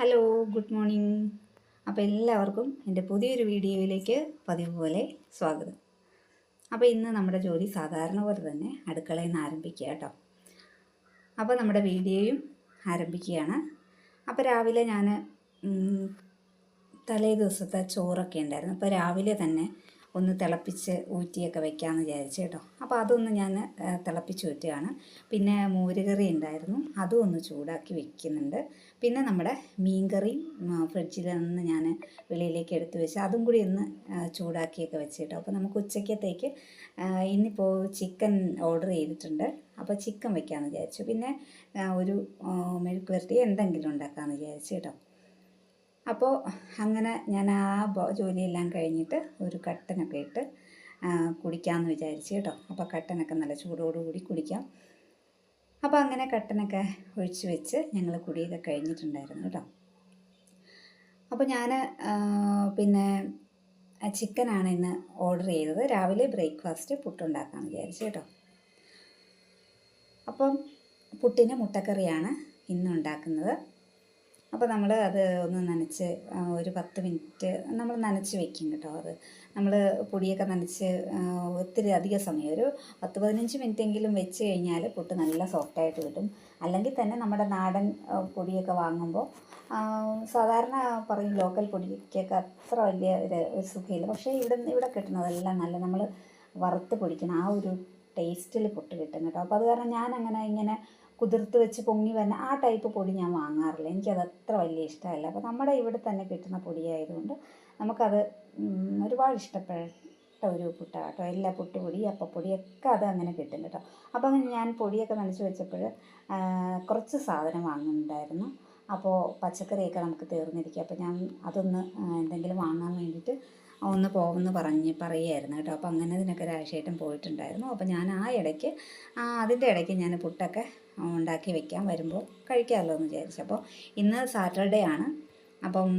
Hello good morning അപ്പോൾ എല്ലാവർക്കും എന്റെ പുതിയൊരു വീഡിയോയിലേക്ക് പതിവ് പോലെ സ്വാഗതം. അപ്പോൾ ഇന്ന് നമ്മുടെ ജോലി സാധാരണ പോലെ തന്നെ അടുക്കളയിൽ നിന്ന് ആരംഭിക്കുക കേട്ടോ. അപ്പോൾ നമ്മുടെ വീഡിയോയും ആരംഭിക്കുകയാണ്. അപ്പോൾ രാവിലെ ഞാൻ തലേ ദിവസത്തെ ചോറൊക്കെ ഉണ്ടായിരുന്നു. അപ്പോൾ രാവിലെ തന്നെ ഒന്ന് തിളപ്പിച്ച് ഊറ്റിയൊക്കെ വെക്കാമെന്ന് വിചാരിച്ചു കേട്ടോ. അപ്പോൾ അതൊന്ന് ഞാൻ തിളപ്പിച്ച് ഊറ്റുകയാണ് പിന്നെ മോരുകറി ഉണ്ടായിരുന്നു അതും ഒന്ന് ചൂടാക്കി വെക്കുന്നുണ്ട്. പിന്നെ നമ്മുടെ മീൻകറിയും ഫ്രിഡ്ജിൽ നിന്ന് ഞാൻ വെളിയിലേക്ക് എടുത്ത് വെച്ച് അതും കൂടി ഒന്ന് ചൂടാക്കിയൊക്കെ വെച്ച് കേട്ടോ. അപ്പോൾ നമുക്ക് ഉച്ചക്കത്തേക്ക് ആ, ഇന്നിപ്പോൾ ചിക്കൻ ഓർഡർ ചെയ്തിട്ടുണ്ട്. അപ്പോൾ ചിക്കൻ വെക്കാമെന്ന് വിചാരിച്ചു. പിന്നെ ഒരു മെഴുക്ക് വരട്ടി എന്തെങ്കിലും ഉണ്ടാക്കാമെന്ന് വിചാരിച്ചു കേട്ടോ. അപ്പോൾ അങ്ങനെ ഞാൻ ആ ജോലിയെല്ലാം കഴിഞ്ഞിട്ട് ഒരു കട്ടനൊക്കെ ഇട്ട് കുടിക്കാമെന്ന് വിചാരിച്ചു കേട്ടോ. അപ്പോൾ കട്ടനൊക്കെ നല്ല ചൂടോടുകൂടി കുടിക്കാം. അപ്പോൾ അങ്ങനെ കട്ടനൊക്കെ ഒഴിച്ച് വെച്ച് ഞങ്ങൾ കുടിയൊക്കെ കഴിഞ്ഞിട്ടുണ്ടായിരുന്നു കേട്ടോ. അപ്പോൾ ഞാൻ പിന്നെ ചിക്കനാണ് ഇന്ന് ഓർഡർ ചെയ്തത്. രാവിലെ ബ്രേക്ക്ഫാസ്റ്റ് പുട്ടുണ്ടാക്കാമെന്ന് വിചാരിച്ചു കേട്ടോ. അപ്പം പുട്ടിന് മുട്ടക്കറിയാണ് ഇന്ന് ഉണ്ടാക്കുന്നത് അപ്പോൾ നമ്മൾ അത് ഒന്ന് നനച്ച് ഒരു പത്ത് മിനിറ്റ് നമ്മൾ നനച്ച് വെക്കും കേട്ടോ അത്. നമ്മൾ പൊടിയൊക്കെ നനച്ച് ഒത്തിരി അധിക സമയം ഒരു പത്ത് പതിനഞ്ച് മിനിറ്റ് എങ്കിലും വെച്ച് കഴിഞ്ഞാൽ പുട്ട് നല്ല സോഫ്റ്റായിട്ട് കിട്ടും. അല്ലെങ്കിൽ തന്നെ നമ്മുടെ നാടൻ പൊടിയൊക്കെ വാങ്ങുമ്പോൾ സാധാരണ പറയും ലോക്കൽ പൊടിക്കൊക്കെ അത്ര വലിയ ഒരു സുഖമില്ല പക്ഷേ ഇവിടെ ഇവിടെ കിട്ടുന്നതെല്ലാം നല്ല നമ്മൾ വറുത്ത് പൊടിക്കണം ആ ഒരു ടേസ്റ്റിൽ പുട്ട് കിട്ടും കേട്ടോ. അപ്പോൾ അത് കാരണം ഞാൻ അങ്ങനെ ഇങ്ങനെ കുതിർത്ത് വെച്ച് പൊങ്ങി വരുന്ന ആ ടൈപ്പ് പൊടി ഞാൻ വാങ്ങാറില്ല. എനിക്കത് അത്ര വലിയ ഇഷ്ടമല്ല. അപ്പോൾ നമ്മുടെ ഇവിടെ തന്നെ കിട്ടുന്ന പൊടിയായതുകൊണ്ട് നമുക്കത് ഒരുപാട് ഇഷ്ടപ്പെട്ട ഒരു പുട്ടാണ് കേട്ടോ എല്ലാ പുട്ടുപൊടി അപ്പപ്പൊടിയൊക്കെ അത് അങ്ങനെ കിട്ടും കേട്ടോ. അപ്പോൾ ഞാൻ പൊടിയൊക്കെ നനച്ച് വെച്ചപ്പോൾ കുറച്ച് സാധനം വാങ്ങുന്നുണ്ടായിരുന്നു. അപ്പോൾ പച്ചക്കറിയൊക്കെ നമുക്ക് തീർന്നിരിക്കുക അപ്പോൾ ഞാൻ അതൊന്ന് എന്തെങ്കിലും വാങ്ങാൻ വേണ്ടിയിട്ട് ഒന്ന് പോകുമെന്ന് പറഞ്ഞ് പറയുമായിരുന്നു കേട്ടോ. അപ്പോൾ അങ്ങനെ ഇതിനൊക്കെ ഒരാഴ്ചയായിട്ടും പോയിട്ടുണ്ടായിരുന്നു. അപ്പോൾ ഞാൻ ആ ഇടയ്ക്ക് അതിന്റെ ഇടയ്ക്ക് ഞാൻ പുട്ടൊക്കെ ഉണ്ടാക്കി വെക്കാൻ വരുമ്പോൾ കഴിക്കാമല്ലോ എന്ന് വിചാരിച്ചു. അപ്പോൾ ഇന്ന് സാറ്റർഡേ ആണ്. അപ്പം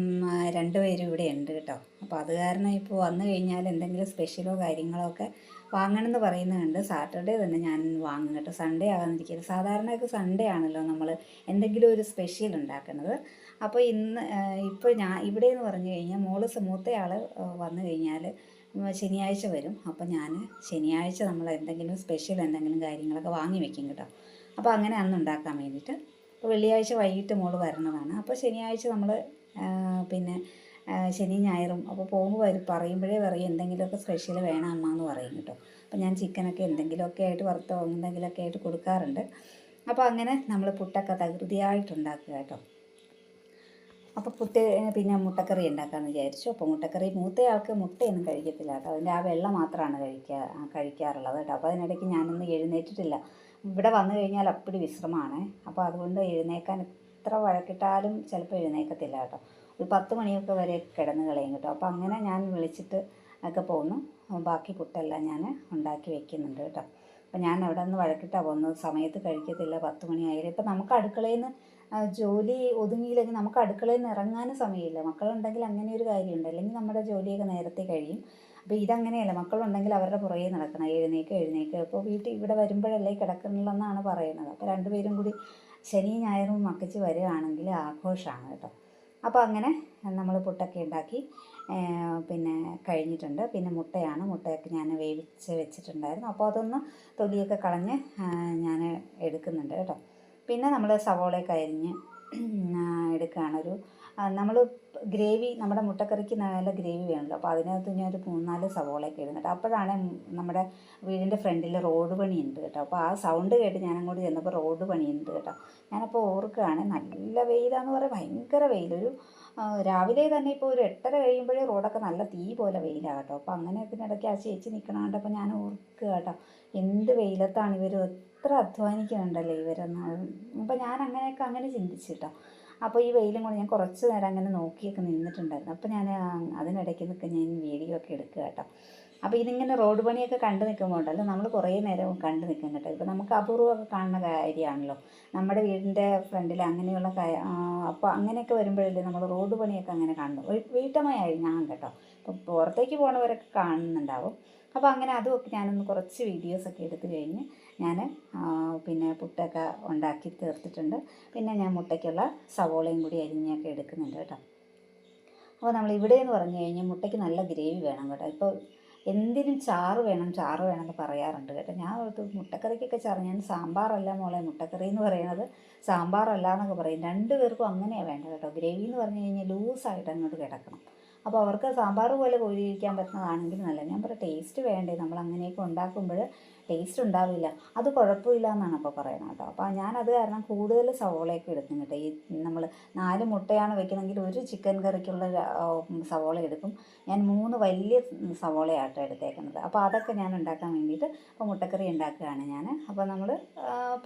രണ്ടുപേരും ഇവിടെ ഉണ്ട് കേട്ടോ. അപ്പോൾ അത് കാരണം ഇപ്പോൾ വന്നു കഴിഞ്ഞാൽ എന്തെങ്കിലും സ്പെഷ്യലോ കാര്യങ്ങളോ ഒക്കെ വാങ്ങണമെന്ന് പറയുന്നുണ്ട് സാറ്റർഡേ തന്നെ ഞാൻ വാങ്ങും കേട്ടോ. സൺഡേ സാധാരണ സാധാരണയൊക്കെ സൺഡേ ആണല്ലോ നമ്മൾ എന്തെങ്കിലും ഒരു സ്പെഷ്യൽ ഉണ്ടാക്കുന്നത്. അപ്പോൾ ഇന്ന് ഇപ്പോൾ ഞാൻ ഇവിടെ എന്ന് പറഞ്ഞു കഴിഞ്ഞാൽ മോൾ മൂത്തയാൾ വന്നു കഴിഞ്ഞാൽ ശനിയാഴ്ച വരും. അപ്പോൾ ഞാൻ ശനിയാഴ്ച നമ്മൾ എന്തെങ്കിലും സ്പെഷ്യൽ എന്തെങ്കിലും കാര്യങ്ങളൊക്കെ വാങ്ങി വെക്കും കേട്ടോ. അപ്പോൾ അങ്ങനെ അന്ന് ഉണ്ടാക്കാൻ വേണ്ടിയിട്ട്. അപ്പോൾ വെള്ളിയാഴ്ച വൈകിട്ട് മോൾ വരണതാണ്. അപ്പോൾ ശനിയാഴ്ച നമ്മൾ പിന്നെ ശനി ഞായറും അപ്പോൾ പോകുമ്പോൾ വരും പറയുമ്പോഴേ പറയും എന്തെങ്കിലുമൊക്കെ സ്പെഷ്യൽ വേണം അമ്മ എന്ന് പറയും കേട്ടോ. അപ്പോൾ ഞാൻ ചിക്കനൊക്കെ എന്തെങ്കിലുമൊക്കെ ആയിട്ട് വറുത്തോ എന്തെങ്കിലുമൊക്കെ ആയിട്ട് കൊടുക്കാറുണ്ട്. അപ്പോൾ അങ്ങനെ നമ്മൾ പുട്ടൊക്കെ തകൃതിയായിട്ടുണ്ടാക്കുക കേട്ടോ. അപ്പോൾ പുട്ട് പിന്നെ മുട്ടക്കറി ഉണ്ടാക്കാമെന്ന് വിചാരിച്ചു. അപ്പോൾ മുട്ടക്കറി മൂത്തയാൾക്ക് മുട്ടയൊന്നും കഴിക്കത്തില്ല കേട്ടോ. അതിന്റെ ആ വെള്ളം മാത്രമാണ് കഴിക്കുക കഴിക്കാറുള്ളത് കേട്ടോ. അപ്പോൾ അതിനിടയ്ക്ക് ഞാനൊന്നും എഴുന്നേറ്റിട്ടില്ല. ഇവിടെ വന്നു കഴിഞ്ഞാൽ അപ്പടി വിശ്രമമാണ്. അപ്പോൾ അതുകൊണ്ട് എഴുന്നേക്കാൻ എത്ര വഴക്കിട്ടാലും ചിലപ്പോൾ എഴുന്നേക്കത്തില്ല കേട്ടോ. ഒരു പത്ത് മണിയൊക്കെ വരെ കിടന്ന് കളയും കേട്ടോ. അപ്പോൾ അങ്ങനെ ഞാൻ വിളിച്ചിട്ട് ഒക്കെ പോന്നു. ബാക്കി പുട്ടെല്ലാം ഞാൻ ഉണ്ടാക്കി വെക്കുന്നുണ്ട് കേട്ടോ. അപ്പോൾ ഞാൻ അവിടെ നിന്ന് വഴക്കിട്ടാണ് പോകുന്നത്. സമയത്ത് കഴിക്കത്തില്ല. പത്ത് മണിയായാലും ഇപ്പം നമുക്ക് അടുക്കളയിൽ നിന്ന് ജോലി ഒതുങ്ങിയില്ലെങ്കിൽ നമുക്ക് അടുക്കളയിൽ നിന്ന് ഇറങ്ങാനും സമയമില്ല. മക്കളുണ്ടെങ്കിൽ അങ്ങനെ ഒരു കാര്യമുണ്ട്. അല്ലെങ്കിൽ നമ്മുടെ ജോലിയൊക്കെ നേരത്തെ കഴിയും. അപ്പോൾ ഇതങ്ങനെയല്ല. മക്കളുണ്ടെങ്കിൽ അവരുടെ പുറകെ നടക്കണം. എഴുന്നേക്ക് എഴുന്നേക്ക്. അപ്പോൾ വീട്ടിൽ ഇവിടെ വരുമ്പോഴല്ലേ കിടക്കണില്ലെന്നാണ് പറയുന്നത്. അപ്പോൾ രണ്ടുപേരും കൂടി ശനി ഞായറും മക്കച്ച് വരികയാണെങ്കിൽ ആഘോഷമാണ് കേട്ടോ. അപ്പോൾ അങ്ങനെ നമ്മൾ പുട്ടൊക്കെ ഉണ്ടാക്കി പിന്നെ കഴിഞ്ഞിട്ടുണ്ട്. പിന്നെ മുട്ടയാണ്. മുട്ടയൊക്കെ ഞാൻ വേവിച്ച് വെച്ചിട്ടുണ്ടായിരുന്നു. അപ്പോൾ അതൊന്ന് തൊലിയൊക്കെ കളഞ്ഞ് ഞാൻ എടുക്കുന്നുണ്ട് കേട്ടോ. പിന്നെ നമ്മൾ സവോളയൊക്കെ അരിഞ്ഞ് എടുക്കുകയാണൊരു നമ്മൾ ഗ്രേവി നമ്മുടെ മുട്ടക്കറിക്ക് നല്ല ഗ്രേവി വേണമല്ലോ അപ്പോൾ അതിനകത്ത് ഞാൻ ഒരു മൂന്നാൽ സവോളയൊക്കെ ഇടുന്നുണ്ട് അപ്പോഴാണ് നമ്മുടെ വീടിന്റെ ഫ്രണ്ടിൽ റോഡ് പണിയുണ്ട് കേട്ടോ. അപ്പോൾ ആ സൗണ്ട് കേട്ട് ഞാൻ അങ്ങോട്ട് ചെന്നപ്പോൾ റോഡ് പണിയുണ്ട് കേട്ടോ. ഞാനപ്പോൾ ഓർക്കുകയാണ് നല്ല വെയിലാന്ന് പറയാൻ ഭയങ്കര വെയിലൊരു രാവിലെ തന്നെ ഇപ്പോൾ ഒരു എട്ടര കഴിയുമ്പോഴേ റോഡൊക്കെ നല്ല തീ പോലെ വെയിലാണ് കേട്ടോ. അപ്പോൾ അങ്ങനെ ഇതിനിടയ്ക്ക് ആ ചേച്ചി നിൽക്കണ കണ്ടപ്പോൾ ഞാൻ ഓർക്കുക കേട്ടോ എന്ത് വെയിലത്താണ് ഇവർ എത്ര അധ്വാനിക്കുന്നുണ്ടല്ലേ ഇവരെന്ന്. അപ്പോൾ ഞാൻ അങ്ങനെയൊക്കെ അങ്ങനെ ചിന്തിച്ചു കേട്ടോ. അപ്പോൾ ഈ വെയിലും കൊണ്ട് ഞാൻ കുറച്ച് നേരം അങ്ങനെ നോക്കിയൊക്കെ നിന്നിട്ടുണ്ടായിരുന്നു. അപ്പോൾ ഞാൻ അതിനിടയ്ക്ക് നിൽക്കാൻ ഞാൻ വീഡിയോ ഒക്കെ എടുക്കുക കേട്ടോ. അപ്പോൾ ഇതിങ്ങനെ റോഡ് പണിയൊക്കെ കണ്ടു നിൽക്കുമ്പോൾ ഉണ്ടല്ലോ നമ്മൾ കുറേ നേരം കണ്ടു നിൽക്കും കേട്ടോ ഇപ്പോൾ നമുക്ക് അപൂർവമൊക്കെ കാണുന്ന കാര്യമാണല്ലോ നമ്മുടെ വീടിന്റെ ഫ്രണ്ടിൽ അങ്ങനെയുള്ള അപ്പോൾ അങ്ങനെയൊക്കെ വരുമ്പോഴല്ലേ നമ്മൾ റോഡ് പണിയൊക്കെ അങ്ങനെ കാണുന്നു വീട്ടമ്മയായി ഞാൻ കേട്ടോ. അപ്പോൾ പുറത്തേക്ക് പോണവരൊക്കെ കാണുന്നുണ്ടാവും. അപ്പോൾ അങ്ങനെ അതുമൊക്കെ ഞാനൊന്ന് കുറച്ച് വീഡിയോസൊക്കെ എടുത്തു കഴിഞ്ഞ് ഞാൻ പിന്നെ പുട്ടൊക്കെ ഉണ്ടാക്കി തീർത്തിട്ടുണ്ട്. പിന്നെ ഞാൻ മുട്ടയ്ക്കുള്ള സവോളയും കൂടി അരിഞ്ഞൊക്കെ എടുക്കുന്നുണ്ട് കേട്ടോ. അപ്പോൾ നമ്മൾ ഇവിടെ എന്ന് പറഞ്ഞു കഴിഞ്ഞാൽ മുട്ടയ്ക്ക് നല്ല ഗ്രേവി വേണം കേട്ടോ. ഇപ്പോൾ എന്തിനും ചാറ് വേണം ചാറ് വേണം എന്ന് പറയാറുണ്ട് കേട്ടോ. ഞാൻ ഓർത്തു മുട്ടക്കറിക്കൊക്കെ ചാറ് ഞാൻ സാമ്പാറല്ല മോളെ. മുട്ടക്കറി എന്ന് പറയുന്നത് സാമ്പാറല്ല എന്നൊക്കെ പറയും. രണ്ട് പേർക്കും അങ്ങനെയാണ് വേണ്ടത് കേട്ടോ. ഗ്രേവി എന്ന് പറഞ്ഞു കഴിഞ്ഞാൽ ലൂസായിട്ട് അങ്ങോട്ട് കിടക്കണം. അപ്പോൾ അവർക്ക് സാമ്പാർ പോലെ കോരിയിരിക്കാൻ പറ്റുന്നതാണെങ്കിൽ നല്ല ഞാൻ പറയാം ടേസ്റ്റ് വേണ്ടേ? നമ്മൾ അങ്ങനെയൊക്കെ ഉണ്ടാക്കുമ്പോൾ ടേസ്റ്റ് ഉണ്ടാവില്ല. അത് കുഴപ്പമില്ല എന്നാണ് അപ്പോൾ പറയുന്നത് കേട്ടോ. അപ്പോൾ ഞാനത് കാരണം കൂടുതൽ സവോളയൊക്കെ എടുക്കും കേട്ടോ. ഈ നമ്മൾ നാല് മുട്ടയാണ് വെക്കണമെങ്കിൽ ഒരു ചിക്കൻ കറിക്കുള്ള സവോള എടുക്കും. ഞാൻ മൂന്ന് വലിയ സവോളയാട്ടോ എടുത്തേക്കുന്നത്. അപ്പോൾ അതൊക്കെ ഞാൻ ഉണ്ടാക്കാൻ വേണ്ടിയിട്ട് അപ്പോൾ മുട്ടക്കറി ഉണ്ടാക്കുകയാണ് ഞാൻ അപ്പോൾ നമ്മൾ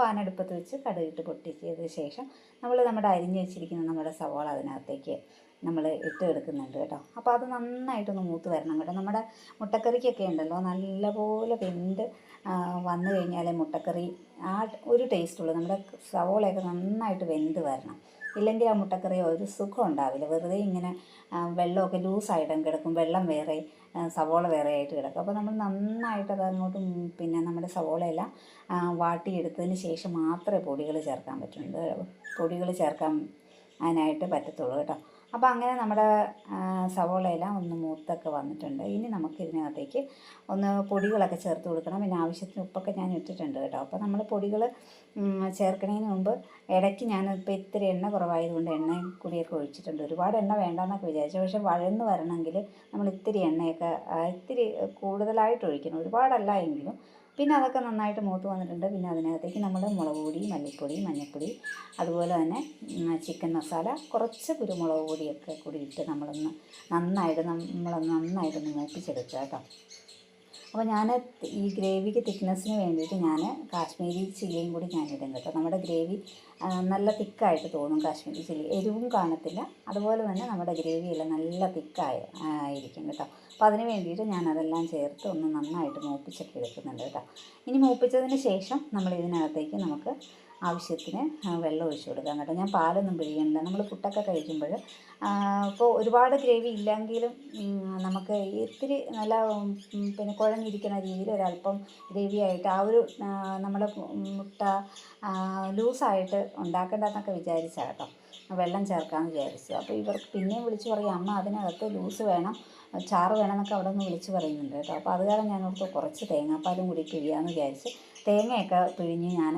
പാനെടുപ്പത്ത് വെച്ച് കടുകിട്ട് പൊട്ടിച്ചതിന് ശേഷം നമ്മൾ നമ്മുടെ അരിഞ്ഞ് വെച്ചിരിക്കുന്ന നമ്മുടെ സവോള അതിനകത്തേക്ക് നമ്മൾ ഇട്ട് എടുക്കുന്നുണ്ട് കേട്ടോ. അപ്പോൾ അത് നന്നായിട്ടൊന്ന് മൂത്ത് വരണം കേട്ടോ. നമ്മുടെ മുട്ടക്കറിക്കൊക്കെ ഉണ്ടല്ലോ നല്ലപോലെ വെന്ത് വന്നു കഴിഞ്ഞാൽ മുട്ടക്കറി ആ ഒരു ടേസ്റ്റുള്ളൂ നമ്മുടെ സവോളയൊക്കെ നന്നായിട്ട് വെന്ത് വരണം. ഇല്ലെങ്കിൽ ആ മുട്ടക്കറി ഒരു സുഖം ഉണ്ടാവില്ല. വെറുതെ ഇങ്ങനെ വെള്ളമൊക്കെ ലൂസായിട്ട് കിടക്കും. വെള്ളം വേറെ സവോള വേറെ ആയിട്ട് കിടക്കും. അപ്പോൾ നമ്മൾ നന്നായിട്ട് അതങ്ങോട്ട് പിന്നെ നമ്മുടെ സവോളയെല്ലാം വാട്ടിയെടുത്തതിന് ശേഷം മാത്രമേ പൊടികൾ ചേർക്കാൻ പറ്റുള്ളൂ. പൊടികൾ ചേർക്കാൻ അതിനായിട്ട് പറ്റത്തുള്ളൂ കേട്ടോ. അപ്പോൾ അങ്ങനെ നമ്മുടെ സവോളയെല്ലാം ഒന്ന് മൂത്തൊക്കെ വന്നിട്ടുണ്ട്. ഇനി നമുക്ക് ഇതിനകത്തേക്ക് ഒന്ന് പൊടികളൊക്കെ ചേർത്ത് കൊടുക്കണം. പിന്നെ ആവശ്യത്തിന് ഉപ്പൊക്കെ ഞാൻ ഇട്ടിട്ടുണ്ട് കേട്ടോ. അപ്പോൾ നമ്മൾ പൊടികൾ ചേർക്കുന്നതിന് മുമ്പ് ഇടയ്ക്ക് ഞാൻ ഇപ്പോൾ ഇത്തിരി എണ്ണ കുറവായതുകൊണ്ട് എണ്ണ കൂടിയൊക്കെ ഒഴിച്ചിട്ടുണ്ട്. ഒരുപാട് എണ്ണ വേണ്ടെന്നൊക്കെ വിചാരിച്ചു. പക്ഷെ വഴന്ന് വരണമെങ്കിൽ നമ്മൾ ഇത്തിരി എണ്ണയൊക്കെ ഇത്തിരി കൂടുതലായിട്ട് ഒഴിക്കണം. ഒരുപാടല്ല എങ്കിലും പിന്നെ അതൊക്കെ നന്നായിട്ട് മൂത്ത് വന്നിട്ടുണ്ട്. പിന്നെ അതിനകത്തേക്ക് നമ്മൾ മുളക് പൊടി മല്ലിപ്പൊടി മഞ്ഞൾപ്പൊടി അതുപോലെ തന്നെ ചിക്കൻ മസാല കുറച്ച് കുരുമുളക് പൊടിയൊക്കെ കൂടി ഇട്ട് നമ്മളൊന്ന് നന്നായിട്ട് നമ്മളൊന്ന് നന്നായിട്ടൊന്ന് മൂപ്പിച്ചെടുക്കുക കേട്ടോ. അപ്പോൾ ഞാൻ ഈ ഗ്രേവിക്ക് തിക്നെസ്സിന് വേണ്ടിയിട്ട് ഞാൻ കാശ്മീരി ചില്ലിയും കൂടി ഞാൻ ഇടും കേട്ടോ. നമ്മുടെ ഗ്രേവി നല്ല തിക്കായിട്ട് തോന്നും കാശ്മീരി ചില്ലി. എരിവും കാണത്തില്ല. അതുപോലെ തന്നെ നമ്മുടെ ഗ്രേവിയെല്ലാം നല്ല തിക്കായ ആയിരിക്കും കേട്ടോ. അപ്പോൾ അതിന് വേണ്ടിയിട്ട് ഞാൻ അതെല്ലാം ചേർത്ത് ഒന്ന് നന്നായിട്ട് മൂപ്പിച്ചൊക്കെ എടുക്കുന്നുണ്ട് കേട്ടോ. ഇനി മൂപ്പിച്ചതിന് ശേഷം നമ്മൾ ഇതിനകത്തേക്ക് നമുക്ക് ആവശ്യത്തിന് വെള്ളം ഒഴിച്ചു കൊടുക്കാം കേട്ടോ. ഞാൻ പാലൊന്നും പിഴിയണ്ട. നമ്മൾ പുട്ടൊക്കെ കഴിക്കുമ്പോൾ ഇപ്പോൾ ഒരുപാട് ഗ്രേവി ഇല്ലെങ്കിലും നമുക്ക് ഇത്തിരി നല്ല പിന്നെ കുഴഞ്ഞിരിക്കുന്ന രീതിയിൽ ഒരല്പം ഗ്രേവി ആയിട്ട് ആ ഒരു നമ്മുടെ മുട്ട ലൂസായിട്ട് ഉണ്ടാക്കേണ്ടതെന്നൊക്കെ വിചാരിച്ചാൽ കേട്ടോ. വെള്ളം ചേർക്കാമെന്ന് വിചാരിച്ചു. അപ്പോൾ ഇവർക്ക് പിന്നെയും വിളിച്ച് പറയും അമ്മ അതിനകത്ത് ലൂസ് വേണം ചാറ് വേണമെന്നൊക്കെ അവിടെ നിന്ന് വിളിച്ച് പറയുന്നുണ്ട് കേട്ടോ. അപ്പോൾ അത് കാരണം ഞാൻ ഓർത്ത് കുറച്ച് തേങ്ങാപ്പാലും കൂടി പിഴിയാമെന്ന് വിചാരിച്ച് തേങ്ങയൊക്കെ പിഴിഞ്ഞ് ഞാൻ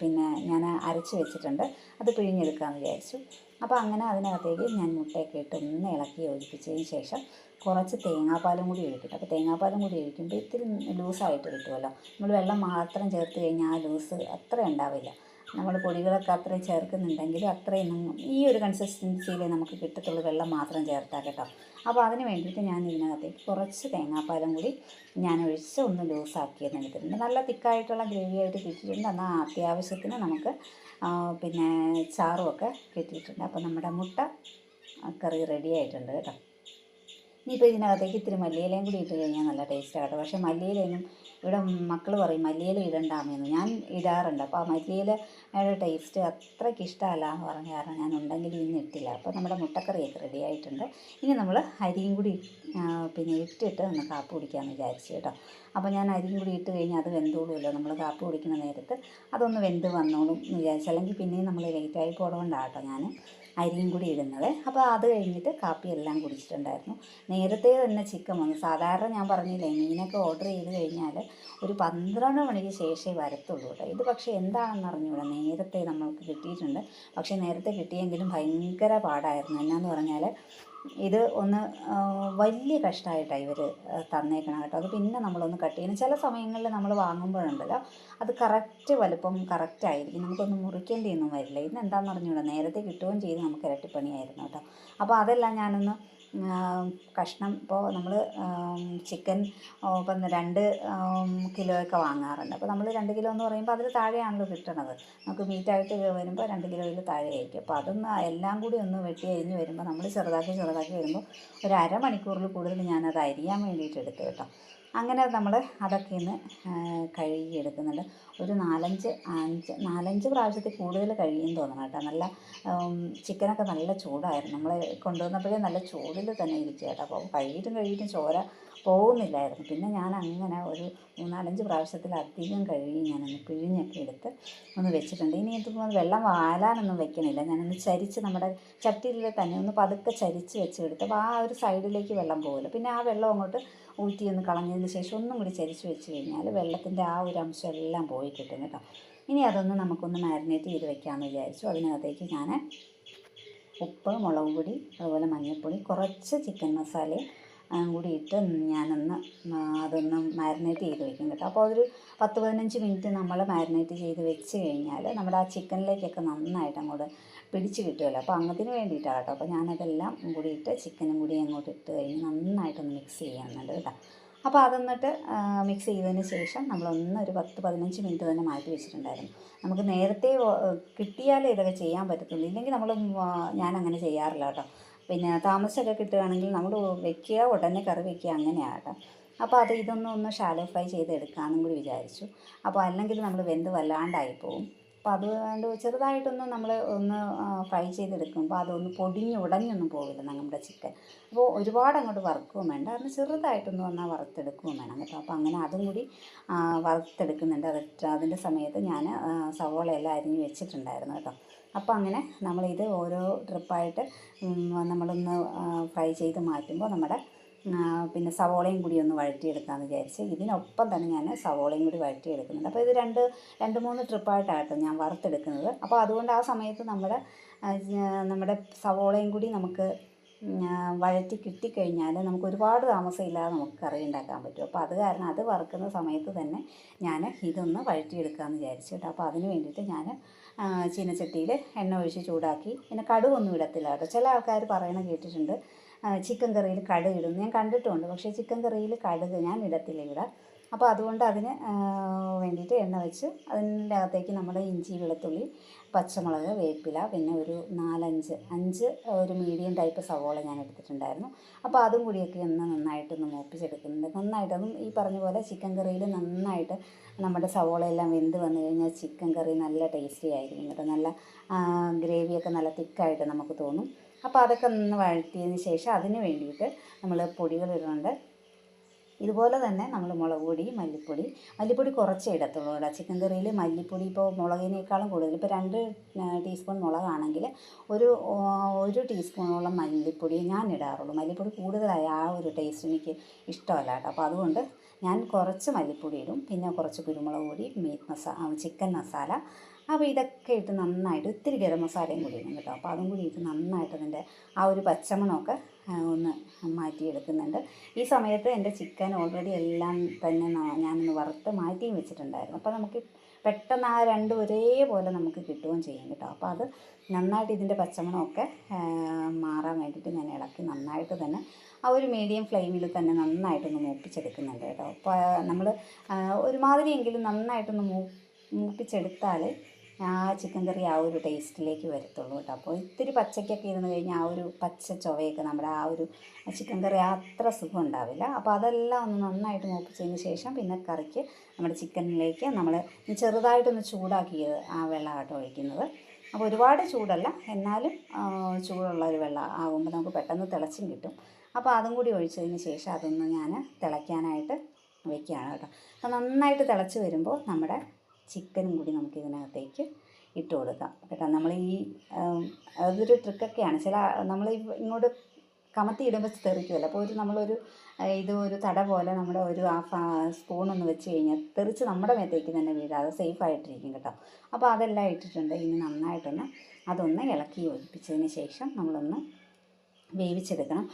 പിന്നെ ഞാൻ അരച്ച് വെച്ചിട്ടുണ്ട്. അത് പിഴിഞ്ഞെടുക്കാമെന്ന് വിചാരിച്ചു. അപ്പോൾ അങ്ങനെ അതിനകത്തേക്ക് ഞാൻ മുട്ടയൊക്കെ ഇട്ട് ഒന്ന് ഇളക്കി യോജിപ്പിച്ചതിന് ശേഷം കുറച്ച് തേങ്ങാപ്പാലും കൂടി ഒഴിക്കും. അപ്പോൾ തേങ്ങാപ്പാലും കൂടി ഒഴിക്കുമ്പോൾ ഇത്തിരി ലൂസായിട്ട് കിട്ടുമല്ലോ നമ്മൾ വെള്ളം മാത്രം ചേർത്ത് കഴിഞ്ഞാൽ ആ ലൂസ് അത്ര ഉണ്ടാവില്ല. നമ്മൾ പൊടികളൊക്കെ അത്രയും ചേർക്കുന്നുണ്ടെങ്കിൽ അത്രയും ഈ ഒരു കൺസിസ്റ്റൻസിയിൽ നമുക്ക് കിട്ടത്തുള്ളൂ വെള്ളം മാത്രം ചേർത്താൽ കേട്ടോ. അപ്പോൾ അതിന് വേണ്ടിയിട്ട് ഞാൻ ഇതിനകത്തേക്ക് കുറച്ച് തേങ്ങാപ്പാലും കൂടി ഞാൻ ഒഴിച്ച് ഒന്ന് ലൂസാക്കിയെന്ന് എടുത്തിട്ടുണ്ട്. നല്ല തിക്കായിട്ടുള്ള ഗ്രേവി ആയിട്ട് കിട്ടിയിട്ടുണ്ട്. എന്നാൽ അത്യാവശ്യത്തിന് നമുക്ക് പിന്നെ ചാറുമൊക്കെ കിട്ടിയിട്ടുണ്ട്. അപ്പോൾ നമ്മുടെ മുട്ട കറി റെഡി ആയിട്ടുണ്ട് കേട്ടോ. ഇനിയിപ്പോൾ ഇതിനകത്തേക്ക് ഇത്തിരി മല്ലിയിലയും കൂടി ഇട്ട് കഴിഞ്ഞാൽ നല്ല ടേസ്റ്റ് കേട്ടോ പക്ഷേ മല്ലിയിലയൊന്നും ഇവിടെ മക്കൾ പറയും മല്ലിയില ഇടണ്ടാമെന്ന് ഞാൻ ഇടാറുണ്ട്. അപ്പോൾ ആ മല്ലിയിലയുടെ ടേസ്റ്റ് അത്രയ്ക്ക് ഇഷ്ടമല്ല എന്ന് പറഞ്ഞ കാരണം ഞാൻ ഉണ്ടെങ്കിൽ ഇന്ന് ഇട്ടില്ല. അപ്പോൾ നമ്മുടെ മുട്ടക്കറിയൊക്കെ റെഡി ആയിട്ടുണ്ട്. ഇനി നമ്മൾ അരിയും കൂടി പിന്നെ ഇട്ടിട്ട് ഒന്ന് കാപ്പ് കുടിക്കാമെന്ന് വിചാരിച്ചു കേട്ടോ. അപ്പോൾ ഞാൻ അരിയും കൂടി ഇട്ട് കഴിഞ്ഞാൽ അത് വെന്തോളുമല്ലോ. നമ്മൾ കാപ്പി കുടിക്കുന്ന നേരത്ത് അതൊന്ന് വെന്ത് വന്നോളും എന്ന് വിചാരിച്ചു. അല്ലെങ്കിൽ പിന്നെയും നമ്മൾ ലേറ്റായി കേട്ടോ ഞാൻ അരിയും കൂടി ഇടുന്നത്. അപ്പോൾ അത് കഴിഞ്ഞിട്ട് കാപ്പി എല്ലാം കുടിച്ചിട്ടുണ്ടായിരുന്നു. നേരത്തെ തന്നെ ചിക്കൻ വന്നു. സാധാരണ ഞാൻ പറഞ്ഞില്ലേ മീനൊക്കെ ഓർഡർ ചെയ്ത് കഴിഞ്ഞാൽ ഒരു പന്ത്രണ്ട് മണിക്ക് ശേഷമേ വരത്തുള്ളൂ കേട്ടോ. ഇത് പക്ഷേ എന്താണെന്ന് അറിഞ്ഞൂടാ. നേരത്തെ നമ്മൾക്ക് കിട്ടിയിട്ടുണ്ട്. പക്ഷേ നേരത്തെ കിട്ടിയെങ്കിലും ഭയങ്കര പാടായിരുന്നു. എന്നാന്ന് പറഞ്ഞാൽ ഇത് ഒന്ന് വലിയ കഷ്ടമായിട്ടാണ് ഇവർ തന്നേക്കണം കേട്ടോ. അത് പിന്നെ നമ്മളൊന്ന് കട്ട് ചെയ്യണം. ചില സമയങ്ങളിൽ നമ്മൾ വാങ്ങുമ്പോഴുണ്ടല്ലോ അത് കറക്റ്റ് വലുപ്പം കറക്റ്റ് ആയിരിക്കും. നമുക്കൊന്ന് മുറിക്കേണ്ടിയൊന്നും വരില്ല. ഇന്ന് എന്താണെന്ന് അറിഞ്ഞുകൂടാ നേരത്തെ കിട്ടുകയും ചെയ്ത് നമുക്ക് ഇരട്ടിപ്പണിയായിരുന്നു കേട്ടോ. അപ്പോൾ അതെല്ലാം ഞാനൊന്ന് കഷ്ണം ഇപ്പോൾ നമ്മൾ ചിക്കൻ ഇപ്പം രണ്ട് കിലോയൊക്കെ വാങ്ങാറുണ്ട്. അപ്പോൾ നമ്മൾ രണ്ട് കിലോ എന്ന് പറയുമ്പോൾ അതിൽ താഴെയാണല്ലോ കിട്ടണത്. നമുക്ക് മീറ്റായിട്ട് വരുമ്പോൾ രണ്ട് കിലോയിൽ താഴെയായിരിക്കും. അപ്പോൾ അതൊന്ന് എല്ലാം കൂടി ഒന്ന് വെട്ടി അരിഞ്ഞ് വരുമ്പോൾ നമ്മൾ ചെറുതാക്കി ചെറുതാക്കി വരുമ്പോൾ ഒരു അരമണിക്കൂറിൽ കൂടുതൽ ഞാനത് അരിയാൻ വേണ്ടിയിട്ട് എടുത്തു കേട്ടോ. അങ്ങനെ നമ്മൾ അതൊക്കെ ഇന്ന് കഴുകി എടുക്കുന്നുണ്ട് ഒരു നാലഞ്ച് അഞ്ച് നാലഞ്ച് പ്രാവശ്യത്തിൽ കൂടുതൽ കഴിയും തോന്നണം കേട്ടോ. നല്ല ചിക്കനൊക്കെ നല്ല ചൂടായിരുന്നു. നമ്മൾ കൊണ്ടുവന്നപ്പോഴേ നല്ല ചൂടിൽ തന്നെ ഇരിക്കുക കേട്ടോ. അപ്പോൾ കഴുകിയിട്ടും കഴുകിയിട്ടും ചോര പോകുന്നില്ലായിരുന്നു. പിന്നെ ഞാൻ അങ്ങനെ ഒരു മൂന്നാലഞ്ച് പ്രാവശ്യത്തിൽ പ്രാവശ്യത്തിലധികം കഴുകി ഞാനൊന്ന് പിഴിഞ്ഞൊക്കെ എടുത്ത് ഒന്ന് വെച്ചിട്ടുണ്ട്. ഇനി ഇതിപ്പോൾ വെള്ളം വാലാനൊന്നും വെക്കണില്ല. ഞാനൊന്ന് ചരിച്ച് നമ്മുടെ ചട്ടിയിൽ തന്നെ ഒന്ന് പതുക്കെ ചരിച്ച് വെച്ചെടുത്ത് അപ്പോൾ ആ ഒരു സൈഡിലേക്ക് വെള്ളം പോകില്ല പിന്നെ ആ വെള്ളം അങ്ങോട്ട് ഊറ്റി ഒന്ന് കളഞ്ഞതിന് ശേഷം ഒന്നും കൂടി ചരിച്ച് വെച്ച് കഴിഞ്ഞാൽ വെള്ളത്തിന്റെ ആ ഒരു അംശം എല്ലാം പോയി കിട്ടും. കേട്ടോ ഇനി അതൊന്ന് നമുക്കൊന്ന് മാരിനേറ്റ് ചെയ്ത് വെക്കാമെന്ന് വിചാരിച്ചു. അതിനകത്തേക്ക് ഞാൻ ഉപ്പ് മുളക് പൊടി അതുപോലെ മഞ്ഞൾപ്പൊടി കുറച്ച് ചിക്കൻ മസാലയും കൂടി ഇട്ട് ഞാനൊന്ന് അതൊന്ന് മാരിനേറ്റ് ചെയ്ത് വെക്കും കേട്ടോ. അപ്പോൾ അതൊരു പത്ത് പതിനഞ്ച് മിനിറ്റ് നമ്മൾ മാരിനേറ്റ് ചെയ്ത് വെച്ച് കഴിഞ്ഞാൽ നമ്മുടെ ആ ചിക്കനിലേക്കൊക്കെ നന്നായിട്ട് അങ്ങോട്ട് പിടിച്ച് കിട്ടുമല്ലോ അപ്പോൾ അങ്ങത്തിന് വേണ്ടിയിട്ടാണ് കേട്ടോ. അപ്പോൾ ഞാനതെല്ലാം കൂടി ഇട്ട് ചിക്കനും കൂടി അങ്ങോട്ട് ഇട്ട് കഴിഞ്ഞ് നന്നായിട്ടൊന്ന് മിക്സ് ചെയ്യുന്നുണ്ട് കേട്ടോ. അപ്പോൾ അതെന്നിട്ട് മിക്സ് ചെയ്തതിന് ശേഷം നമ്മളൊന്ന് ഒരു പത്ത് പതിനഞ്ച് മിനിറ്റ് തന്നെ മാറ്റി വെച്ചിട്ടുണ്ടായിരുന്നു. നമുക്ക് നേരത്തെ കിട്ടിയാലേ ഇതൊക്കെ ചെയ്യാൻ പറ്റത്തുള്ളൂ. ഇല്ലെങ്കിൽ നമ്മൾ ഞാൻ അങ്ങനെ ചെയ്യാറില്ല കേട്ടോ. പിന്നെ താമസമൊക്കെ കിട്ടുകയാണെങ്കിൽ നമ്മൾ വെക്കുക ഉടനെ കറി വെക്കുക അങ്ങനെയാണ് കേട്ടോ. അപ്പോൾ അത് ഇതൊന്നും ഒന്ന് ഷാലോ ഫ്രൈ ചെയ്തെടുക്കാമെന്നും കൂടി വിചാരിച്ചു. അപ്പോൾ അല്ലെങ്കിൽ നമ്മൾ വെന്ത് വല്ലാണ്ടായി പോകും അപ്പോൾ അതുകൊണ്ട് ചെറുതായിട്ടൊന്ന് നമ്മൾ ഒന്ന് ഫ്രൈ ചെയ്തെടുക്കുമ്പോൾ അതൊന്ന് പൊടിഞ്ഞ് ഉടഞ്ഞൊന്നും പോകില്ല നമ്മുടെ ചിക്കൻ അപ്പോൾ ഒരുപാട് അങ്ങോട്ട് വറുക്കുകയും വേണ്ട. അതിന് ചെറുതായിട്ടൊന്ന് വന്നാൽ വറുത്തെടുക്കുകയും വേണം കേട്ടോ. അപ്പോൾ അങ്ങനെ അതും കൂടി വറുത്തെടുക്കുന്നുണ്ട്. അത് അതിന്റെ സമയത്ത് ഞാൻ സവോള എല്ലാം അരിഞ്ഞ് വെച്ചിട്ടുണ്ടായിരുന്നു കേട്ടോ. അപ്പോൾ അങ്ങനെ നമ്മളിത് ഓരോ ട്രിപ്പായിട്ട് നമ്മളൊന്ന് ഫ്രൈ ചെയ്ത് മാറ്റുമ്പോൾ നമ്മുടെ പിന്നെ സവോളയും കൂടി ഒന്ന് വഴറ്റിയെടുക്കാമെന്ന് വിചാരിച്ച് ഇതിനൊപ്പം തന്നെ ഞാൻ സവോളയും കൂടി വഴറ്റിയെടുക്കുന്നുണ്ട്. അപ്പോൾ ഇത് രണ്ട് രണ്ട് മൂന്ന് ട്രിപ്പായിട്ടാട്ടോ ഞാൻ വറുത്തെടുക്കുന്നത്. അപ്പോൾ അതുകൊണ്ട് ആ സമയത്ത് നമ്മുടെ നമ്മുടെ സവോളയും കൂടി നമുക്ക് വഴറ്റി കിട്ടിക്കഴിഞ്ഞാൽ നമുക്ക് ഒരുപാട് താമസമില്ലാതെ നമുക്ക് കറി ഉണ്ടാക്കാൻ പറ്റും. അപ്പോൾ അത് കാരണം അത് വറുക്കുന്ന സമയത്ത് തന്നെ ഞാൻ ഇതൊന്ന് വഴറ്റിയെടുക്കാമെന്ന് വിചാരിച്ചു കേട്ടോ. അപ്പോൾ അതിന് വേണ്ടിയിട്ട് ഞാൻ ചീനച്ചട്ടിയിൽ എണ്ണ ഒഴിച്ച് ചൂടാക്കി. പിന്നെ കടുകൊന്നും ഇടത്തില്ല കേട്ടോ. ചില ആൾക്കാർ പറയണ കേട്ടിട്ടുണ്ട്. ചിക്കൻ കറിയിൽ കടുക് ഇടും ഞാൻ കണ്ടിട്ടുമുണ്ട് പക്ഷേ ചിക്കൻ കറിയിൽ കടുക് ഞാൻ ഇടത്തില്ല ഇവിടെ. അപ്പോൾ അതുകൊണ്ട് അതിന് വേണ്ടിയിട്ട് എണ്ണ വെച്ച് അതിന്റെ അകത്തേക്ക് നമ്മുടെ ഇഞ്ചി വെളുത്തുള്ളി പച്ചമുളക് വേപ്പില പിന്നെ ഒരു നാലഞ്ച് അഞ്ച് ഒരു മീഡിയം ടൈപ്പ് സവോള ഞാൻ എടുത്തിട്ടുണ്ടായിരുന്നു. അപ്പോൾ അതും കൂടിയൊക്കെ ഒന്ന് നന്നായിട്ടൊന്ന് മൂപ്പിച്ചെടുക്കുന്നുണ്ട്. നന്നായിട്ടതും ഈ പറഞ്ഞ പോലെ ചിക്കൻ കറിയിൽ നന്നായിട്ട് നമ്മുടെ സവോളയെല്ലാം വെന്ത് വന്നു കഴിഞ്ഞാൽ ചിക്കൻ കറി നല്ല ടേസ്റ്റി ആയിരിക്കും കേട്ടോ. നല്ല ഗ്രേവിയൊക്കെ നല്ല തിക്കായിട്ട് നമുക്ക് തോന്നും. അപ്പോൾ അതൊക്കെ ഒന്ന് വഴറ്റിയതിന് ശേഷം അതിന് വേണ്ടിയിട്ട് നമ്മൾ പൊടികൾ ഇടുന്നുണ്ട് ഇതുപോലെ തന്നെ നമ്മൾ മുളക് പൊടി മല്ലിപ്പൊടി മല്ലിപ്പൊടി കുറച്ചേ ഇടത്തുള്ളൂ കേട്ടോ. ചിക്കൻ കറിയിൽ മല്ലിപ്പൊടി ഇപ്പോൾ മുളകിനേക്കാളും കൂടുതൽ. ഇപ്പോൾ രണ്ട് ടീസ്പൂൺ മുളകാണെങ്കിൽ ഒരു ഒരു ടീസ്പൂണോളം മല്ലിപ്പൊടി ഞാൻ ഇടാറുള്ളൂ. മല്ലിപ്പൊടി കൂടുതലായി ആ ഒരു ടേസ്റ്റ് എനിക്ക് ഇഷ്ടമല്ല കേട്ടോ. അപ്പോൾ അതുകൊണ്ട് ഞാൻ കുറച്ച് മല്ലിപ്പൊടി ഇടും. പിന്നെ കുറച്ച് കുരുമുളക് പൊടി മീറ്റ് മസാല ചിക്കൻ മസാല അപ്പോൾ ഇതൊക്കെ ഇട്ട് നന്നായിട്ട് ഇത്തിരി ഗരം മസാലയും കൂടി ഇടും കേട്ടോ. അപ്പോൾ അതും കൂടി ഇട്ട് നന്നായിട്ട് അതിന്റെ ആ ഒരു പച്ചമണമൊക്കെ ഒന്ന് മാറ്റിയെടുക്കുന്നുണ്ട്. ഈ സമയത്ത് എന്റെ ചിക്കൻ ഓൾറെഡി എല്ലാം തന്നെ ഞാനൊന്ന് വറുത്ത് മാറ്റിയും വെച്ചിട്ടുണ്ടായിരുന്നു. അപ്പോൾ നമുക്ക് പെട്ടെന്ന് ആ രണ്ടും ഒരേപോലെ നമുക്ക് കിട്ടുകയും ചെയ്യും കേട്ടോ. അപ്പോൾ അത് നന്നായിട്ട് ഇതിന്റെ പച്ചമണമൊക്കെ മാറാൻ വേണ്ടിയിട്ട് ഞാൻ ഇളക്കി നന്നായിട്ട് തന്നെ ആ ഒരു മീഡിയം ഫ്ലെയിമിൽ തന്നെ നന്നായിട്ടൊന്ന് മൂപ്പിച്ചെടുക്കുന്നുണ്ട് കേട്ടോ. അപ്പോൾ നമ്മൾ ഒരുമാതിരിയെങ്കിലും നന്നായിട്ടൊന്ന് മൂ മൂപ്പിച്ചെടുത്താൽ ആ ചിക്കൻ കറി ആ ഒരു ടേസ്റ്റിലേക്ക് വരത്തുള്ളൂ കേട്ടോ അപ്പോൾ ഇത്തിരി പച്ചക്കൊക്കെ ഇരുന്ന് കഴിഞ്ഞാൽ ആ ഒരു പച്ച ചൊവയൊക്കെ നമ്മുടെ ആ ഒരു ചിക്കൻ കറി അത്ര സുഖം ഉണ്ടാവില്ല. അപ്പോൾ അതെല്ലാം ഒന്ന് നന്നായിട്ട് മൂപ്പിച്ചതിന് ശേഷം പിന്നെ കറിക്ക് നമ്മുടെ ചിക്കനിലേക്ക് നമ്മൾ ചെറുതായിട്ടൊന്ന് ചൂടാക്കിയത് ആ വെള്ളം കേട്ടോ ഒഴിക്കുന്നത്. അപ്പോൾ ഒരുപാട് ചൂടല്ല എന്നാലും ചൂടുള്ള ഒരു വെള്ളം ആകുമ്പോൾ നമുക്ക് പെട്ടെന്ന് തിളച്ചും കിട്ടും. അപ്പോൾ അതും കൂടി ഒഴിച്ചതിന് ശേഷം അതൊന്ന് ഞാൻ തിളയ്ക്കാനായിട്ട് വെക്കുകയാണ് കേട്ടോ അപ്പോൾ നന്നായിട്ട് തിളച്ച് വരുമ്പോൾ നമ്മുടെ ചിക്കനും കൂടി നമുക്ക് ഇതിനകത്തേക്ക് ഇട്ട് കൊടുക്കാം. കേട്ടോ നമ്മൾ ഈ അതൊരു ട്രിക്കൊക്കെയാണ്. ചില നമ്മൾ ഇങ്ങോട്ട് കമത്തി ഇടുമ്പോൾ തെറിക്കുമല്ലോ അപ്പോൾ ഒരു നമ്മളൊരു ഇത് ഒരു തട പോലെ നമ്മുടെ ഒരു ഹാഫ് സ്പൂണൊന്ന് വെച്ച് കഴിഞ്ഞാൽ തെറിച്ച് നമ്മുടെ മേത്തേക്ക് തന്നെ വീഴാതെ സേഫ് ആയിട്ടിരിക്കും കേട്ടോ. അപ്പോൾ അതെല്ലാം ഇട്ടിട്ടുണ്ട്. ഇനി നന്നായിട്ടൊന്ന് അതൊന്ന് ഇളക്കി യോജിപ്പിച്ചതിന് ശേഷം നമ്മളൊന്ന് വേവിച്ചെടുക്കണം.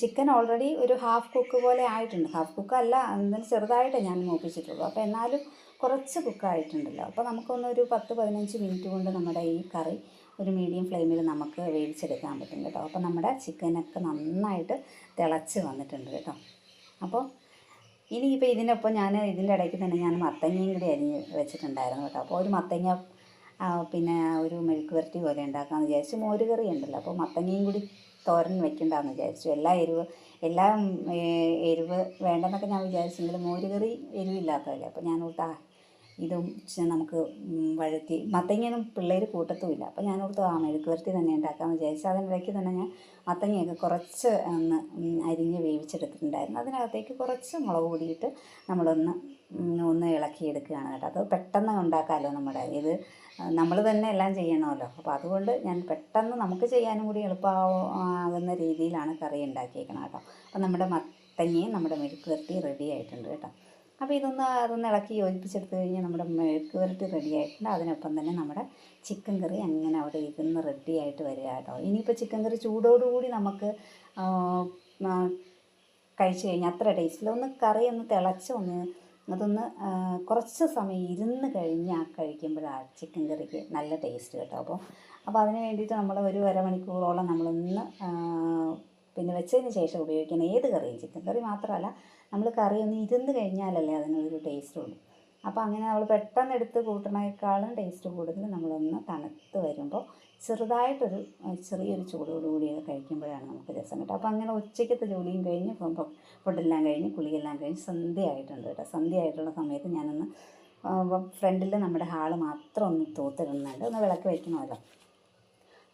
ചിക്കൻ ഓൾറെഡി ഒരു ഹാഫ് കുക്ക് പോലെ ആയിട്ടുണ്ട്. ഹാഫ് കുക്ക് അല്ല എന്നാലും ചെറുതായിട്ട് ഞാൻ മൂപ്പിച്ചിട്ടുള്ളൂ. അപ്പോൾ എന്നാലും കുറച്ച് കുക്കായിട്ടുണ്ടല്ലോ. അപ്പോൾ നമുക്കൊന്നൊരു പത്ത് പതിനഞ്ച് മിനിറ്റ് കൊണ്ട് നമ്മുടെ ഈ കറി ഒരു മീഡിയം ഫ്ലെയിമിൽ നമുക്ക് വേവിച്ചെടുക്കാൻ പറ്റും കേട്ടോ. അപ്പോൾ നമ്മുടെ ചിക്കനൊക്കെ നന്നായിട്ട് തിളച്ച് വന്നിട്ടുണ്ട് കേട്ടോ. അപ്പോൾ ഇനിയിപ്പോൾ ഇതിനൊപ്പം ഞാൻ ഇതിന്റെ ഇടയ്ക്ക് തന്നെ ഞാൻ മത്തങ്ങയും കൂടി അരിഞ്ഞ് വെച്ചിട്ടുണ്ടായിരുന്നു കേട്ടോ. അപ്പോൾ ഒരു മത്തങ്ങ പിന്നെ ഒരു മെഴുക്ക് വരട്ടി പോലെ ഉണ്ടാക്കാമെന്ന് വിചാരിച്ചു. മോര് കറി ഉണ്ടല്ലോ. അപ്പോൾ മത്തങ്ങയും കൂടി തോരൻ വെക്കണ്ടെന്ന് വിചാരിച്ചു. എല്ലാ എരിവ് എല്ലാം എരിവ് വേണ്ടെന്നൊക്കെ ഞാൻ വിചാരിച്ചെങ്കിലും മോര് കറി എരിവില്ലാത്തതല്ലേ. അപ്പോൾ ഞാൻ ഓർത്ത് ഇതും നമുക്ക് വഴറ്റി. മത്തങ്ങയൊന്നും പിള്ളേർ കൂട്ടത്തുമില്ല. അപ്പോൾ ഞാൻ ഓർത്തു ആ മെഴുക്ക് വരട്ടി തന്നെ ഉണ്ടാക്കാമെന്ന് വിചാരിച്ചു. അതിനിടയ്ക്ക് തന്നെ ഞാൻ മത്തങ്ങയൊക്കെ കുറച്ച് ഒന്ന് അരിഞ്ഞ് വേവിച്ചെടുത്തിട്ടുണ്ടായിരുന്നു. അതിനകത്തേക്ക് കുറച്ച് മുളക് പൊടിയിട്ട് നമ്മളൊന്ന് ഒന്ന് ഇളക്കിയെടുക്കുകയാണ് കേട്ടോ. അത് പെട്ടെന്ന് ഉണ്ടാക്കാമല്ലോ നമ്മുടെ ഇത്. നമ്മൾ തന്നെ എല്ലാം ചെയ്യണമല്ലോ. അപ്പോൾ അതുകൊണ്ട് ഞാൻ പെട്ടെന്ന് നമുക്ക് ചെയ്യാനും കൂടി എളുപ്പമാകുന്ന രീതിയിലാണ് കറി ഉണ്ടാക്കിയേക്കണം കേട്ടോ. അപ്പോൾ നമ്മുടെ മത്തങ്ങയും നമ്മുടെ മെഴുക്ക് വരട്ടി റെഡി ആയിട്ടുണ്ട് കേട്ടോ. അപ്പോൾ ഇതൊന്ന് അതൊന്ന് ഇളക്കി യോജിപ്പിച്ചെടുത്ത് കഴിഞ്ഞാൽ നമ്മുടെ മെഴുക്ക് വരട്ടി റെഡി ആയിട്ടുണ്ട്. അതിനൊപ്പം തന്നെ നമ്മുടെ ചിക്കൻ കറി അങ്ങനെ അവിടെ ഇരുന്ന് റെഡിയായിട്ട് വരിക കേട്ടോ. ഇനിയിപ്പോൾ ചിക്കൻ കറി ചൂടോടുകൂടി നമുക്ക് കഴിച്ചു കഴിഞ്ഞാൽ അത്ര ടേസ്റ്റിലൊന്ന് കറി ഒന്ന് തിളച്ച് ഒന്ന് അതൊന്ന് കുറച്ച് സമയം ഇരുന്ന് കഴിക്കുമ്പോൾ ആ ചിക്കൻ കറിക്ക് നല്ല ടേസ്റ്റ് കേട്ടോ. അപ്പോൾ അപ്പോൾ അതിന് വേണ്ടിയിട്ട് നമ്മൾ ഒരു അരമണിക്കൂറോളം നമ്മളൊന്ന് പിന്നെ വെച്ചതിന് ശേഷം ഉപയോഗിക്കുന്ന ഏത് കറിയും ചിക്കൻ കറി മാത്രമല്ല നമ്മൾ കറി ഒന്ന് ഇരുന്ന് കഴിഞ്ഞാലല്ലേ അതിനൊരു ടേസ്റ്റ് ഉള്ളൂ. അപ്പോൾ അങ്ങനെ നമ്മൾ പെട്ടെന്ന് എടുത്ത് കൂട്ടണേക്കാളും ടേസ്റ്റ് കൂടുതൽ നമ്മളൊന്ന് തണുത്ത് വരുമ്പോൾ ചെറുതായിട്ടൊരു ചെറിയൊരു ചൂടോടുകൂടിയൊക്കെ കഴിക്കുമ്പോഴാണ് നമുക്ക് രസം കേട്ടോ അപ്പോൾ അങ്ങനെ ഉച്ചയ്ക്കത്തെ ജോലിയും കഴിഞ്ഞ് ഫുഡെല്ലാം കഴിഞ്ഞ് കുളിയെല്ലാം കഴിഞ്ഞ് സന്ധ്യയായിട്ടുണ്ട് കേട്ടോ. സന്ധ്യയായിട്ടുള്ള സമയത്ത് ഞാനൊന്ന് ഫ്രണ്ടിൽ നമ്മുടെ ഹാൾ മാത്രം ഒന്ന് തൂത്തിടുന്നുണ്ട്. ഒന്ന് വിളക്ക് വയ്ക്കണമല്ലോ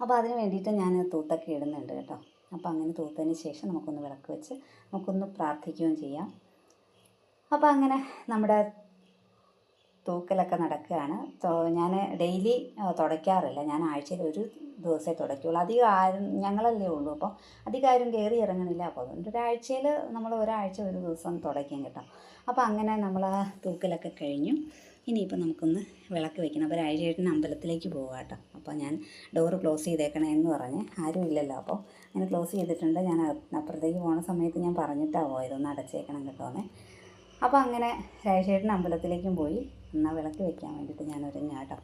അപ്പോൾ അതിന് വേണ്ടിയിട്ട് ഞാൻ തൂത്തൊക്കെ ഇടുന്നുണ്ട് കേട്ടോ. അപ്പോൾ അങ്ങനെ തൂത്തതിന് ശേഷം നമുക്കൊന്ന് വിളക്ക് വെച്ച് നമുക്കൊന്ന് പ്രാർത്ഥിക്കുകയും ചെയ്യാം. അപ്പോൾ അങ്ങനെ നമ്മുടെ തൂക്കലൊക്കെ നടക്കുകയാണ്. ഞാൻ ഡെയിലി തുടയ്ക്കാറില്ല. ഞാൻ ആഴ്ചയിൽ ഒരു ദിവസമേ തുടയ്ക്കുള്ളൂ. അധികം ആരും ഞങ്ങളല്ലേ ഉള്ളൂ. അപ്പോൾ അധികം ആരും കയറി ഇറങ്ങണില്ല. അപ്പോൾ അതുകൊണ്ട് ഒരാഴ്ചയിൽ നമ്മൾ ഒരാഴ്ച ഒരു ദിവസം തുടയ്ക്കും കേട്ടോ. അപ്പോൾ അങ്ങനെ നമ്മൾ തൂക്കലൊക്കെ കഴിഞ്ഞു. ഇനിയിപ്പോൾ നമുക്കൊന്ന് വിളക്ക് വെക്കണം. അപ്പോൾ രാജേട്ടൻ അമ്പലത്തിലേക്ക് പോകാം കേട്ടോ. അപ്പോൾ ഞാൻ ഡോറ് ക്ലോസ് ചെയ്തേക്കണേ എന്ന് പറഞ്ഞ്. ആരും ഇല്ലല്ലോ അപ്പോൾ അങ്ങനെ ക്ലോസ് ചെയ്തിട്ടുണ്ട്. ഞാൻ അപ്പുറത്തേക്ക് പോണ സമയത്ത് ഞാൻ പറഞ്ഞിട്ടാണ് പോയത്. ഒന്ന് അടച്ചേക്കണം കേട്ടോന്നെ അപ്പോൾ അങ്ങനെ രാജേട്ടൻ അമ്പലത്തിലേക്കും പോയി. എന്നാൽ വിളക്ക് വെക്കാൻ വേണ്ടിയിട്ട് ഞാൻ ഒരുങ്ങാട്ടോ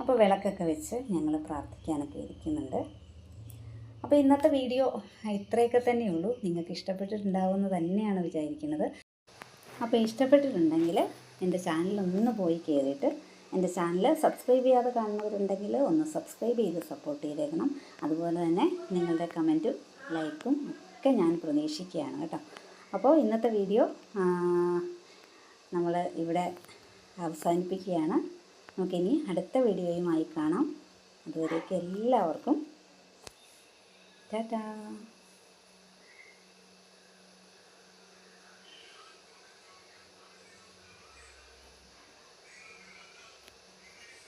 അപ്പോൾ വിളക്കൊക്കെ വെച്ച് ഞങ്ങൾ പ്രാർത്ഥിക്കാനൊക്കെ ഇരിക്കുന്നുണ്ട്. അപ്പോൾ ഇന്നത്തെ വീഡിയോ ഇത്രയൊക്കെ തന്നെയുള്ളൂ നിങ്ങൾക്ക് ഇഷ്ടപ്പെട്ടിട്ടുണ്ടാവുമെന്ന് തന്നെയാണ് വിചാരിക്കുന്നത്. അപ്പോൾ ഇഷ്ടപ്പെട്ടിട്ടുണ്ടെങ്കിൽ എന്റെ ചാനലൊന്ന് പോയി കയറിയിട്ട് എന്റെ ചാനൽ സബ്സ്ക്രൈബ് ചെയ്യാതെ കാണുന്നവരുണ്ടെങ്കിൽ ഒന്ന് സബ്സ്ക്രൈബ് ചെയ്ത് സപ്പോർട്ട് ചെയ്തേക്കണം. അതുപോലെ തന്നെ നിങ്ങളുടെ കമന്റും ലൈക്കും ഒക്കെ ഞാൻ പ്രതീക്ഷിക്കുകയാണ് കേട്ടോ. അപ്പോൾ ഇന്നത്തെ വീഡിയോ നമ്മൾ ഇവിടെ അവസാനിപ്പിക്കുകയാണ്. നമുക്കിനി അടുത്ത വീഡിയോയുമായി കാണാം. അതുവരേക്കും എല്ലാവർക്കും ടാറ്റാ.